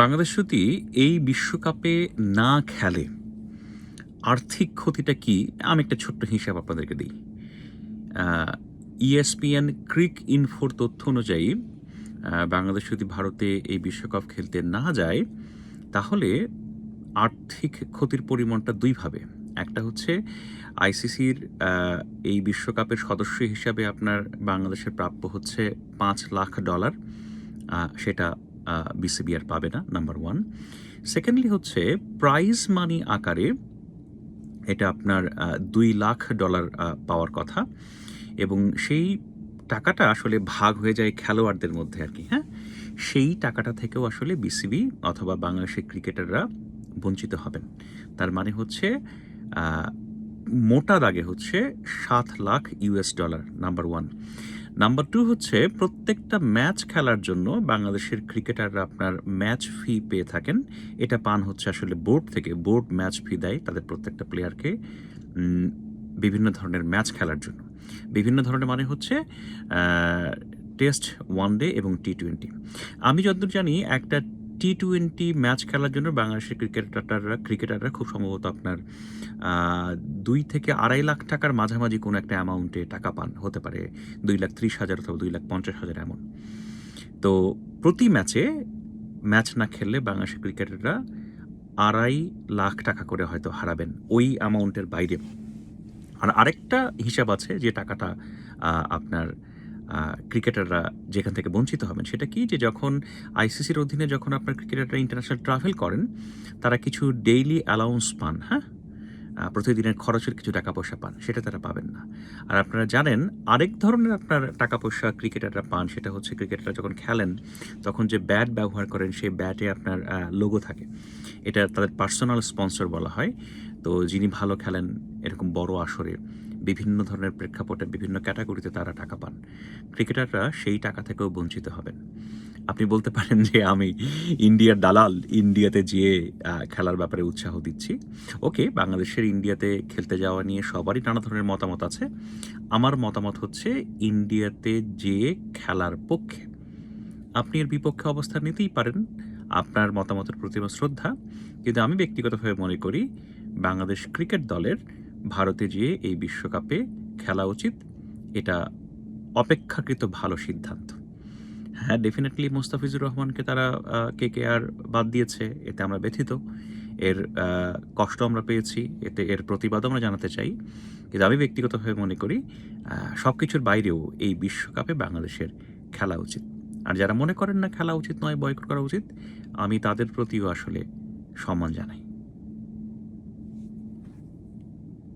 বাংলাদেশ যদি এই বিশ্বকাপে না খেলে আর্থিক ক্ষতিটা কি? আমি একটা ছোট্ট হিসাব আপনাদেরকে দিই। ইএসপিএন ক্রিক ইনফোর তথ্য অনুযায়ী বাংলাদেশ যদি ভারতে এই বিশ্বকাপ খেলতে না যায়, তাহলে আর্থিক ক্ষতির পরিমাণটা দুইভাবে একটা হচ্ছে আইসিসির এই বিশ্বকাপের সদস্য হিসাবে আপনার বাংলাদেশের প্রাপ্য হচ্ছে পাঁচ লাখ ডলার। সেটা বিসিবি আর পাবে না নাম্বার ওয়ান সেকেন্ডলি হচ্ছে প্রাইজ মানি আকারে এটা আপনার দুই লাখ ডলার পাওয়ার কথা। এবং সেই টাকাটা আসলে ভাগ হয়ে যায় খেলোয়াড়দের মধ্যে আর কি হ্যাঁ? সেই টাকাটা থেকেও আসলে বিসিবি অথবা বাংলাদেশের ক্রিকেটাররা বঞ্চিত হবেন। তার মানে হচ্ছে মোটা দাগে হচ্ছে সাত lakh US dollar number one number two হচ্ছে, প্রত্যেকটা ম্যাচ খেলার জন্য বাংলাদেশের ক্রিকেটাররা আপনার ম্যাচ ফি পেয়ে থাকেন। এটা পান হচ্ছে আসলে বোর্ড থেকে বোর্ড ম্যাচ ফি দেয় তাদের প্রত্যেকটা প্লেয়ারকে বিভিন্ন ধরনের ম্যাচ খেলার জন্য। বিভিন্ন ধরনের মানে হচ্ছে টেস্ট ওয়ান ডে এবং টি টোয়েন্টি আমি যতদূর জানি, একটা টি টোয়েন্টি ম্যাচ খেলার জন্য বাংলাদেশের ক্রিকেটাররা ক্রিকেটাররা খুব সম্ভবত আপনার দুই থেকে আড়াই লাখ টাকার মাঝামাঝি কোনো একটা অ্যামাউন্টে টাকা পান, হতে পারে দুই লাখ ত্রিশ হাজার অথবা দুই লাখ পঞ্চাশ হাজার এমন। তো প্রতি ম্যাচে ম্যাচ না খেললে বাংলাদেশের ক্রিকেটাররা আড়াই লাখ টাকা করে হয়তো হারাবেন ওই অ্যামাউন্টের বাইরে। আর আরেকটা হিসাব আছে যে টাকাটা আপনার ক্রিকেটাররা যেখান থেকে বঞ্চিত হবেন, সেটা কি যে যখন আইসিসির অধীনে যখন আপনার ক্রিকেটাররা ইন্টারন্যাশনাল ট্রাভেল করেন, তারা কিছু ডেইলি অ্যালাউন্স পান হ্যাঁ? প্রতিদিনের খরচের কিছু টাকা পয়সা পান, সেটা তারা পাবেন না। আর আপনারা জানেন, আরেক ধরনের আপনার টাকা পয়সা ক্রিকেটাররা পান, সেটা হচ্ছে ক্রিকেটাররা যখন খেলেন, তখন যে ব্যাট ব্যবহার করেন, সেই ব্যাটে আপনার লোগো থাকে। এটা তাদের পার্সোনাল স্পন্সর বলা হয়। তো যিনি ভালো খেলেন, এরকম বড় আসরে বিভিন্ন ধরনের প্রেক্ষাপটে বিভিন্ন ক্যাটাগরিতে তারা টাকা পান। ক্রিকেটাররা সেই টাকা থেকেও বঞ্চিত হবেন। আপনি বলতে পারেন যে আমি ইন্ডিয়ার দালাল, ইন্ডিয়াতে যেয়ে খেলার ব্যাপারে উৎসাহ দিচ্ছি। ওকে, বাংলাদেশের ইন্ডিয়াতে খেলতে যাওয়া নিয়ে সবারই নানা ধরনের মতামত আছে। আমার মতামত হচ্ছে ইন্ডিয়াতে যেয়ে খেলার পক্ষে। আপনি এর বিপক্ষে অবস্থান নিতেই পারেন। আপনার মতামতের প্রতি আমার শ্রদ্ধা। কিন্তু আমি ব্যক্তিগতভাবে মনে করি, বাংলাদেশ ক্রিকেট দলের ভারতে যেয়ে এই বিশ্বকাপে খেলা উচিত। এটা অপেক্ষাকৃত ভালো সিদ্ধান্ত। হ্যাঁ ডেফিনেটলি মোস্তাফিজুর রহমানকে তারা কে কে আর বাদ দিয়েছে, এতে আমরা ব্যথিত। এর কষ্ট আমরা পেয়েছি, এতে এর প্রতিবাদও আমরা জানাতে চাই। কিন্তু আমি ব্যক্তিগতভাবে মনে করি সব কিছুর বাইরেও এই বিশ্বকাপে বাংলাদেশের খেলা উচিত। আর যারা মনে করেন না খেলা উচিত নয় বয়কট করা উচিত, আমি তাদের প্রতিও আসলে সম্মান জানাই।